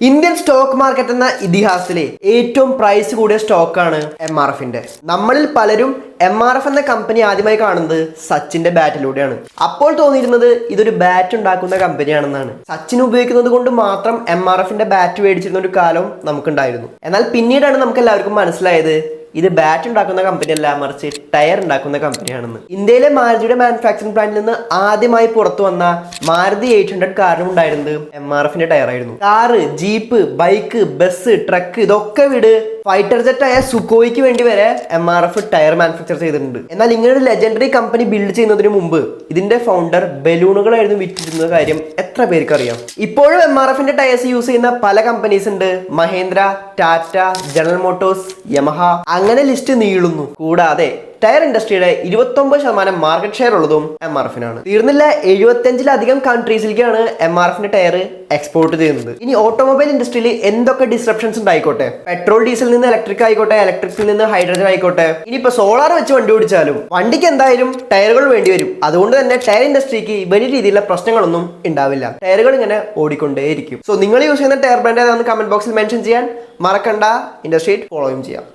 Indian stock market എന്ന ഇതിഹാസത്തിലെ ഏറ്റവും price കൂടിയ സ്റ്റോക്കാണ് എം ആർ എഫിന്റെ നമ്മളിൽ പലരും എം ആർ എഫ് എന്ന കമ്പനി ആദ്യമായി കാണുന്നത് സച്ചിന്റെ ബാറ്റിലൂടെയാണ് അപ്പോൾ തോന്നിയിരുന്നത് ഇതൊരു ബാറ്റ് ഉണ്ടാക്കുന്ന കമ്പനിയാണെന്നാണ് സച്ചിൻ ഉപയോഗിക്കുന്നത് കൊണ്ട് മാത്രം എം ആർ എഫിന്റെ ബാറ്റ് മേടിച്ചിരുന്ന ഒരു കാലം നമുക്കുണ്ടായിരുന്നു. എന്നാൽ പിന്നീടാണ് നമുക്ക് എല്ലാവർക്കും മനസ്സിലായത് ഇത് ബാറ്റ് ഉണ്ടാക്കുന്ന കമ്പനി അല്ല മറിച്ച് ടയർ ഉണ്ടാക്കുന്ന കമ്പനിയാണെന്ന് ഇന്ത്യയിലെ മാരുതിയുടെ മാനുഫാക്ചറിംഗ് പ്ലാന്റിൽ നിന്ന് ആദ്യമായി പുറത്തു വന്ന മാരുതി എയ്റ്റ് ഹൺഡ്രഡ് കാറിനും ഉണ്ടായിരുന്നത് എം ആർ എഫിന്റെ ടയർ ആയിരുന്നു. Car jeep bike bus truck ഇതൊക്കെ വിട് ഫൈറ്റർ ജെറ്റ് ആയ സുക്കോയ്ക്ക് വേണ്ടി വരെ M R F tyre manufacture ചെയ്തിട്ടുണ്ട്. എന്നാൽ ഇങ്ങനെ ഒരു ലെജൻഡറി കമ്പനി ബിൽഡ് ചെയ്യുന്നതിന് മുമ്പ് ഇതിന്റെ ഫൗണ്ടർ ബലൂണുകളായിരുന്നു വിറ്റിരുന്ന കാര്യം എത്ര പേർക്ക് അറിയാം? ഇപ്പോഴും എം ആർ എഫിന്റെ ടയേഴ്സ് യൂസ് ചെയ്യുന്ന പല കമ്പനീസ് ഉണ്ട്. Mahindra Tata General Motors Yamaha അങ്ങനെ ലിസ്റ്റ് നീളുന്നു. കൂടാതെ ടയർ ഇൻഡസ്ട്രിയുടെ ഇരുപത്തൊമ്പത് ശതമാനം മാർക്കറ്റ് ഷെയർ ഉള്ളതും എം ആർ എഫിനാണ് തീർന്നില്ല എഴുപത്തിയഞ്ചിലധികം കൺട്രീസിലേക്കാണ് എം ആർ എഫിന്റെ ടയർ എക്സ്പോർട്ട് ചെയ്യുന്നത്. ഇനി ഓട്ടോമൊബൈൽ ഇൻഡസ്ട്രിയിൽ എന്തൊക്കെ ഡിസ്റപ്ഷൻസ് ഉണ്ടായിക്കോട്ടെ? പെട്രോൾ ഡീസലിൽ നിന്ന് ഇലക്ട്രിക് ആയിക്കോട്ടെ ഇലക്ട്രിക്സിൽ നിന്ന് ഹൈഡ്രജൻ ആയിക്കോട്ടെ. ഇനിയിപ്പോ സോളാർ വെച്ച് വണ്ടി ഓടിച്ചാലും വണ്ടിക്ക് എന്തായാലും ടയറുകൾ വേണ്ടി വരും. അതുകൊണ്ട് തന്നെ ടയർ ഇൻഡസ്ട്രിക്ക് വലിയ രീതിയിലുള്ള പ്രശ്നങ്ങളൊന്നും ഉണ്ടാവില്ല. ടയറുകൾ ഇങ്ങനെ ഓടിക്കൊണ്ടേയിരിക്കും. സോ നിങ്ങൾ യൂസ് ചെയ്യുന്ന ടയർ ബ്രാൻഡ് ഏതാണെന്ന് കമന്റ് ബോക്സിൽ മെൻഷൻ ചെയ്യാൻ മറക്കണ്ട. ഇൻഡസ്ട്രി ഫോളോയും ചെയ്യാം.